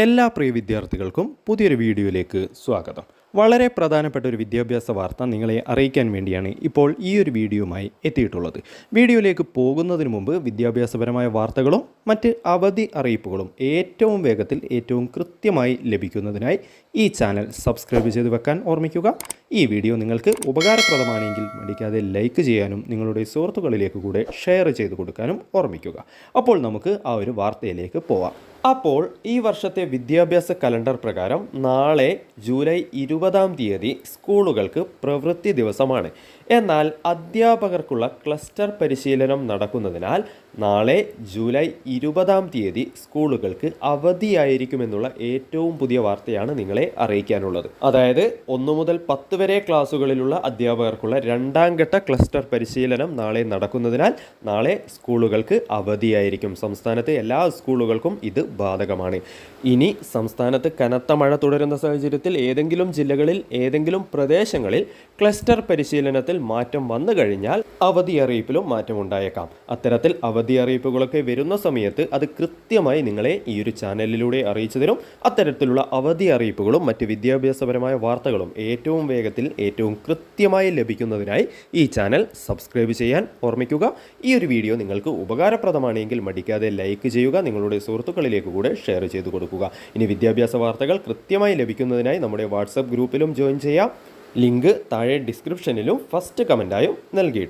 എല്ലാ പ്രിയ വിദ്യാർത്ഥികൾക്കും പുതിയൊരു വീഡിയോയിലേക്ക് സ്വാഗതം. വളരെ പ്രധാനപ്പെട്ട ഒരു വിദ്യാഭ്യാസ വാർത്ത നിങ്ങളെ അറിയിക്കാൻ വേണ്ടിയാണ് ഇപ്പോൾ ഈ ഒരു വീഡിയോയുമായി എത്തിയിട്ടുള്ളത്. വീഡിയോയിലേക്ക് പോകുന്നതിന് മുമ്പ് വിദ്യാഭ്യാസപരമായ വാർത്തകളും മറ്റ് അവധി അറിയിപ്പുകളും ഏറ്റവും വേഗത്തിൽ ഏറ്റവും കൃത്യമായി ലഭിക്കുന്നതിനായി ഈ ചാനൽ സബ്സ്ക്രൈബ് ചെയ്ത് വെക്കാൻ ഓർമ്മിക്കുക. ഈ വീഡിയോ നിങ്ങൾക്ക് ഉപകാരപ്രദമാണെങ്കിൽ മടിക്കാതെ ലൈക്ക് ചെയ്യാനും നിങ്ങളുടെ സുഹൃത്തുക്കളിലേക്ക് കൂടെ ഷെയർ ചെയ്ത് കൊടുക്കാനും ഓർമ്മിക്കുക. അപ്പോൾ നമുക്ക് ആ ഒരു വാർത്തയിലേക്ക് പോവാം. അപ്പോൾ ഈ വർഷത്തെ വിദ്യാഭ്യാസ കലണ്ടർ പ്രകാരം നാളെ ജൂലൈ ഇരുപതാം തീയതി സ്കൂളുകൾക്ക് പ്രവൃത്തി ദിവസമാണ്. എന്നാൽ അധ്യാപകർക്കുള്ള ക്ലസ്റ്റർ പരിശീലനം നടക്കുന്നതിനാൽ നാളെ ജൂലൈ ഇരുപതാം തീയതി സ്കൂളുകൾക്ക് അവധിയായിരിക്കുമെന്നുള്ള ഏറ്റവും പുതിയ വാർത്തയാണ് നിങ്ങളെ അറിയിക്കാനുള്ളത്. അതായത് ഒന്നു മുതൽ പത്ത് വരെ ക്ലാസ്സുകളിലുള്ള അധ്യാപകർക്കുള്ള രണ്ടാം ഘട്ട ക്ലസ്റ്റർ പരിശീലനം നാളെ നടക്കുന്നതിനാൽ നാളെ സ്കൂളുകൾക്ക് അവധിയായിരിക്കും. സംസ്ഥാനത്തെ എല്ലാ സ്കൂളുകൾക്കും ഇത് ബാധകമാണ്. ഇനി സംസ്ഥാനത്ത് കനത്ത മഴ തുടരുന്ന സാഹചര്യത്തിൽ ഏതെങ്കിലും ജില്ലകളിൽ ഏതെങ്കിലും പ്രദേശങ്ങളിൽ ക്ലസ്റ്റർ പരിശീലനത്തിൽ മാറ്റം വന്നു കഴിഞ്ഞാൽ അവധി അറിയിപ്പിലും മാറ്റം ഉണ്ടായേക്കാം. അത്തരത്തിൽ അവധി അറിയിപ്പുകളൊക്കെ വരുന്ന സമയത്ത് അത് കൃത്യമായി നിങ്ങളെ ഈ ഒരു ചാനലിലൂടെ അറിയിച്ചു തരും അത്തരത്തിലുള്ള അവധി അറിയിപ്പുകളും മറ്റ് വിദ്യാഭ്യാസപരമായ വാർത്തകളും ഏറ്റവും വേഗത്തിൽ ഏറ്റവും കൃത്യമായി ലഭിക്കുന്നതിനായി ഈ ചാനൽ സബ്സ്ക്രൈബ് ചെയ്യാൻ ഓർമ്മിക്കുക. ഈ ഒരു വീഡിയോ നിങ്ങൾക്ക് ഉപകാരപ്രദമാണെങ്കിൽ മടിക്കാതെ ലൈക്ക് ചെയ്യുക. നിങ്ങളുടെ സുഹൃത്തുക്കളിലേക്ക് കൂടെ ഷെയർ ചെയ്ത് കൊടുക്കുക. ഇനി വിദ്യാഭ്യാസ വാർത്തകൾ കൃത്യമായി ലഭിക്കുന്നതിനായി നമ്മുടെ വാട്സപ്പ് ഗ്രൂപ്പിലും ജോയിൻ ചെയ്യാം. ലിങ്ക് താഴെ ഡിസ്ക്രിപ്ഷനിലും ഫസ്റ്റ് കമന്റായും നൽകിയിട്ടുണ്ട്.